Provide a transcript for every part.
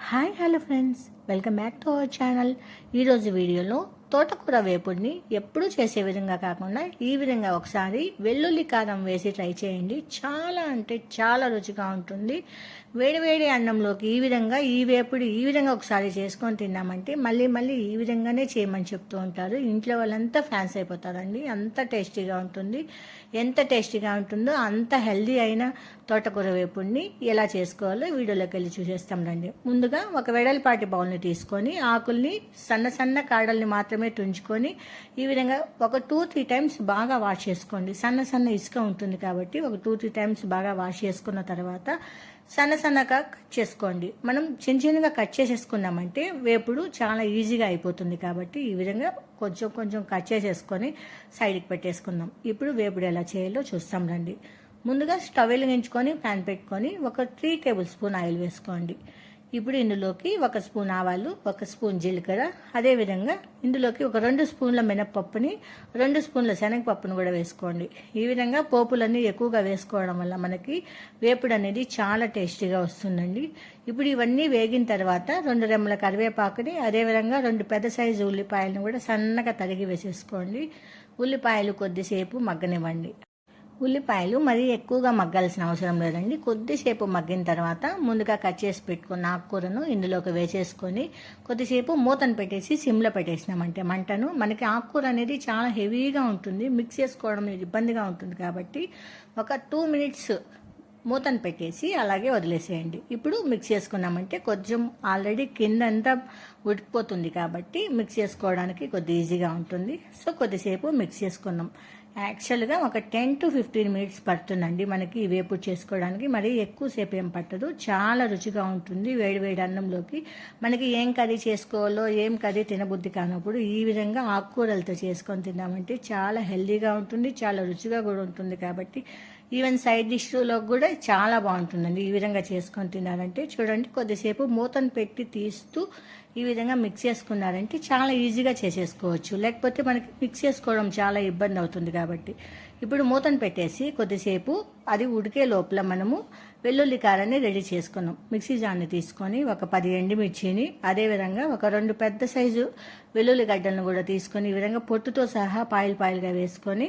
Hi hello friends welcome back to our channel ఈరోజు వీడియోలో తోటకూర వేపుడిని ఎప్పుడూ చేసే విధంగా కాకుండా ఈ విధంగా ఒకసారి వెల్లుల్లి కారం వేసి ట్రై చేయండి. చాలా అంటే చాలా రుచిగా ఉంటుంది. వేడివేడి అన్నంలోకి ఈ విధంగా ఈ వేపుడు ఈ విధంగా ఒకసారి చేసుకొని తిన్నామంటే మళ్ళీ మళ్ళీ ఈ విధంగానే చేయమని చెప్తూ ఉంటారు. ఇంట్లో వాళ్ళంతా ఫ్యాన్స్ అయిపోతారండి. అంత టేస్టీగా ఉంటుంది. ఎంత టేస్టీగా ఉంటుందో అంత హెల్దీ అయిన తోటకూర వేపుడిని ఎలా చేసుకోవాలో వీడియోలోకి వెళ్ళి చూసేస్తాం రండి. ముందుగా ఒక వెడల్పాటి బౌల్ని తీసుకొని ఆకుల్ని సన్న సన్న కాడల్ని మాత్రమే తుంచుకొని ఈ విధంగా ఒక టూ త్రీ టైమ్స్ బాగా వాష్ చేసుకోండి. సన్న సన్న ఇసుక ఉంటుంది కాబట్టి ఒక టూ త్రీ టైమ్స్ బాగా వాష్ చేసుకున్న తర్వాత సన్న సన్నగా కట్ చేసుకోండి. మనం చిన్న చిన్నగా కట్ చేసేసుకున్నామంటే వేపుడు చాలా ఈజీగా అయిపోతుంది కాబట్టి ఈ విధంగా కొంచెం కొంచెం కట్ చేసేసుకొని సైడ్కి పెట్టేసుకుందాం. ఇప్పుడు వేపుడు ఎలా చేయాలో చూస్తాం రండి. ముందుగా స్టవ్ వెలిగించుకొని ప్యాన్ పెట్టుకొని ఒక త్రీ టేబుల్ స్పూన్ ఆయిల్ వేసుకోండి. ఇప్పుడు ఇందులోకి ఒక స్పూన్ ఆవాలు ఒక స్పూన్ జీలకర్ర. అదేవిధంగా ఇందులోకి ఒక రెండు స్పూన్ల మినప్పప్పుని రెండు స్పూన్ల శనగపప్పును కూడా వేసుకోండి. ఈ విధంగా పోపులన్నీ ఎక్కువగా వేసుకోవడం వల్ల మనకి వేపుడు అనేది చాలా టేస్టీగా వస్తుందండి. ఇప్పుడు ఇవన్నీ వేగిన తర్వాత రెండు రెమ్మల కరివేపాకుని అదేవిధంగా రెండు పెద్ద సైజు ఉల్లిపాయలను కూడా సన్నగా తరిగి వేసేసుకోండి. ఉల్లిపాయలు కొద్దిసేపు మగ్గనివ్వండి. ఉల్లిపాయలు మరీ ఎక్కువగా మగ్గాల్సిన అవసరం లేదండి. కొద్దిసేపు మగ్గిన తర్వాత ముందుగా కట్ చేసి పెట్టుకున్న ఆకుకూరను ఇందులోకి వేసేసుకొని కొద్దిసేపు మూతను పెట్టేసి సిమ్లో పెట్టేసినామంటే మంటను. మనకి ఆకుకూర అనేది చాలా హెవీగా ఉంటుంది. మిక్స్ చేసుకోవడం ఇబ్బందిగా ఉంటుంది కాబట్టి ఒక టూ మినిట్స్ మూతను పెట్టేసి అలాగే వదిలేసేయండి. ఇప్పుడు మిక్స్ చేసుకున్నామంటే కొంచెం ఆల్రెడీ కింద అంతా ఉడికిపోతుంది కాబట్టి మిక్స్ చేసుకోవడానికి కొద్ది ఈజీగా ఉంటుంది. సో కొద్దిసేపు మిక్స్ చేసుకున్నాం. యాక్చువల్గా ఒక టెన్ టు ఫిఫ్టీన్ మినిట్స్ పడుతుందండి మనకి వేపు వేపుడు చేసుకోవడానికి. మరీ ఎక్కువసేపు ఏం పట్టదు. చాలా రుచిగా ఉంటుంది వేడి వేడి అన్నంలోకి. మనకి ఏం కర్రీ చేసుకోవాలో ఏం కర్రీ తినబుద్ధి కానప్పుడు ఈ విధంగా ఆకుకూరలతో చేసుకొని తిన్నామంటే చాలా హెల్దీగా ఉంటుంది చాలా రుచిగా కూడా ఉంటుంది కాబట్టి ఈవెన్ సైడ్ డిష్లో కూడా చాలా బాగుంటుందండి. ఈ విధంగా చేసుకొని తిన్నారంటే చూడండి కొద్దిసేపు మూతను పెట్టి తీస్తూ ఈ విధంగా మిక్స్ చేసుకున్నారంటే చాలా ఈజీగా చేసేసుకోవచ్చు. లేకపోతే మనకి మిక్స్ చేసుకోవడం చాలా ఇబ్బంది అవుతుంది కాబట్టి. ఇప్పుడు మూతను పెట్టేసి కొద్దిసేపు అది ఉడికే లోపల మనము వెల్లుల్లి కారాన్ని రెడీ చేసుకున్నాం. మిక్సీ జాన్ని తీసుకొని ఒక పది ఎండుమిర్చిని అదేవిధంగా ఒక రెండు పెద్ద సైజు వెల్లుల్లి గడ్డలను కూడా తీసుకొని ఈ విధంగా పొట్టుతో సహా పాయిల్ పాయిల్గా వేసుకొని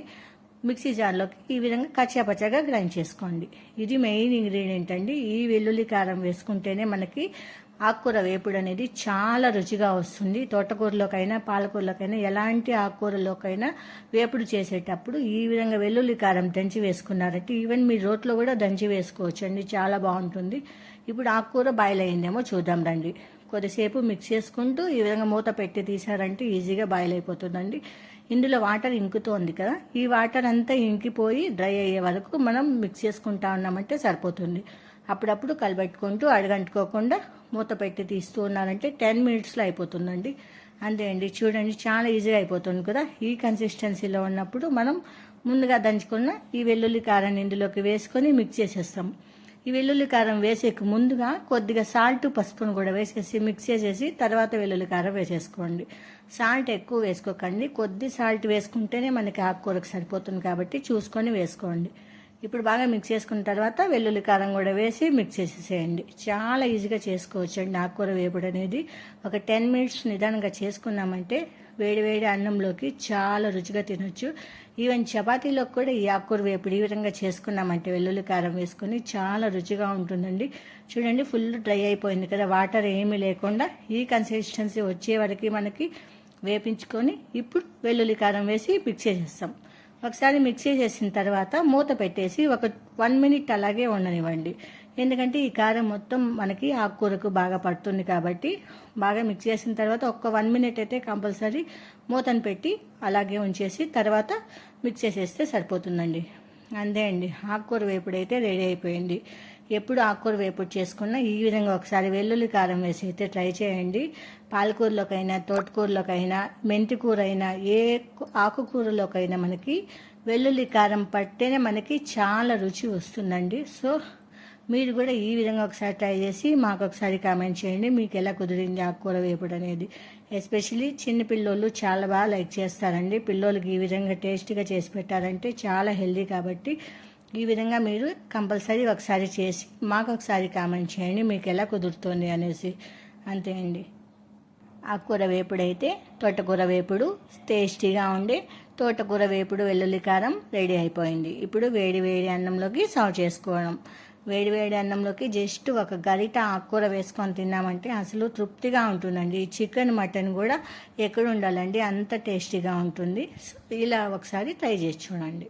మిక్సీ జార్లోకి ఈ విధంగా కచ్చాపచ్చాగా గ్రైండ్ చేసుకోండి. ఇది మెయిన్ ఇంగ్రీడియంట్ అండి. ఈ వెల్లుల్లి కారం వేసుకుంటేనే మనకి ఆకుకూర వేపుడు అనేది చాలా రుచిగా వస్తుంది. తోటకూరలోకైనా పాలకూరలోకైనా ఎలాంటి ఆకుకూరలోకైనా వేపుడు చేసేటప్పుడు ఈ విధంగా వెల్లుల్లి కారం దంచి వేసుకున్నారంటే ఈవెన్ మీ రోట్లో కూడా దంచి వేసుకోవచ్చు అండి చాలా బాగుంటుంది. ఇప్పుడు ఆకుకూర బాయిల్ అయిందేమో చూద్దాం రండి. కొద్దిసేపు మిక్స్ చేసుకుంటూ ఈ విధంగా మూత పెట్టి తీసారంటే ఈజీగా బాయిల్ అయిపోతుందండి. ఇందులో వాటర్ ఇంకుతోంది కదా ఈ వాటర్ అంతా ఇంకిపోయి డ్రై అయ్యే వరకు మనం మిక్స్ చేసుకుంటా ఉన్నామంటే సరిపోతుంది. అప్పుడప్పుడు కలబెట్టుకుంటూ అడగంటుకోకుండా మూత పెట్టి తీస్తూ ఉన్నారంటే టెన్ మినిట్స్లో అయిపోతుందండి. అంతే అండి చూడండి చాలా ఈజీగా అయిపోతుంది కదా. ఈ కన్సిస్టెన్సీలో ఉన్నప్పుడు మనం ముందుగా దంచుకున్న ఈ వెల్లుల్లి కారాన్ని ఇందులోకి వేసుకొని మిక్స్ చేసేస్తాం. ఈ వెల్లుల్లి కారం వేసేకి ముందుగా కొద్దిగా సాల్ట్ పసుపును కూడా వేసేసి మిక్స్ చేసేసి తర్వాత వెల్లుల్లి కారం వేసేసుకోండి. సాల్ట్ ఎక్కువ వేసుకోకండి. కొద్ది సాల్ట్ వేసుకుంటేనే మనకి ఆకుకూరకు సరిపోతుంది కాబట్టి చూసుకొని వేసుకోండి. ఇప్పుడు బాగా మిక్స్ చేసుకున్న తర్వాత వెల్లుల్లి కారం కూడా వేసి మిక్స్ చేసేసేయండి. చాలా ఈజీగా చేసుకోవచ్చండి ఆకుకూర వేపుడు అనేది. ఒక టెన్ మినిట్స్ నిదానంగా చేసుకున్నామంటే వేడి వేడి అన్నంలోకి చాలా రుచిగా తినొచ్చు. ఈవెన్ చపాతీలోకి కూడా ఈ ఆకుకూర వేపుడు ఈ విధంగా చేసుకున్నామంటే వెల్లుల్లి కారం వేసుకొని చాలా రుచిగా ఉంటుందండి. చూడండి ఫుల్ డ్రై అయిపోయింది కదా. వాటర్ ఏమీ లేకుండా ఈ కన్సిస్టెన్సీ వచ్చే వరకు మనకి వేపించుకొని ఇప్పుడు వెల్లుల్లి కారం వేసి మిక్స్ చేసేస్తాం. ఒకసారి మిక్స్ చేసిన తర్వాత మూత పెట్టేసి ఒక వన్ మినిట్ అలాగే ఉండనివ్వండి. ఎందుకంటే ఈ కారం మొత్తం మనకి ఆకుకూరకు బాగా పడుతుంది కాబట్టి బాగా మిక్స్ చేసిన తర్వాత ఒక్క వన్ మినిట్ అయితే కంపల్సరీ మూతను పెట్టి అలాగే ఉంచేసి తర్వాత మిక్స్ చేసేస్తే సరిపోతుందండి. అంతే అండి. ఆకుకూర వేపుడైతే రెడీ అయిపోయింది. ఎప్పుడు ఆకుకూర వేపుడు చేసుకున్నా ఈ విధంగా ఒకసారి వెల్లుల్లి కారం వేసి అయితే ట్రై చేయండి. పాలకూరలోకైనా తోటకూరలోకైనా మెంతి కూర అయినా ఏ ఆకుకూరలోకైనా మనకి వెల్లుల్లి కారం పట్టేనే మనకి చాలా రుచి వస్తుందండి. సో మీరు కూడా ఈ విధంగా ఒకసారి ట్రై చేసి మాకు ఒకసారి కామెంట్ చేయండి. మీకు ఎలా కుదిరింది ఆకుకూర వేపుడు అనేది. ఎస్పెషలీ చిన్న పిల్లోళ్ళు చాలా బాగా లైక్ చేస్తారండి. పిల్లోళ్ళకి ఈ విధంగా టేస్ట్గా చేసి పెట్టారంటే చాలా హెల్దీ కాబట్టి ఈ విధంగా మీరు కంపల్సరీ ఒకసారి చేసి మాకు ఒకసారి కామెంట్ చేయండి మీకు ఎలా కుదురుతుంది అనేసి. అంతే అండి. ఆకుకూర వేపుడు అయితే తోటకూర వేపుడు టేస్టీగా ఉండి తోటకూర వేపుడు వెల్లుల్లి కారం రెడీ అయిపోయింది. ఇప్పుడు వేడి వేడి అన్నంలోకి సర్వ్ చేసుకోవడం. వేడి వేడి అన్నంలోకి జస్ట్ ఒక గరిట ఆకుకూర వేసుకొని తిన్నామంటే అసలు తృప్తిగా ఉంటుందండి. ఈ చికెన్ మటన్ కూడా ఎక్కడ ఉండాలండి? అంత టేస్టీగా ఉంటుంది. ఇలా ఒకసారి ట్రై చేసి చూడండి.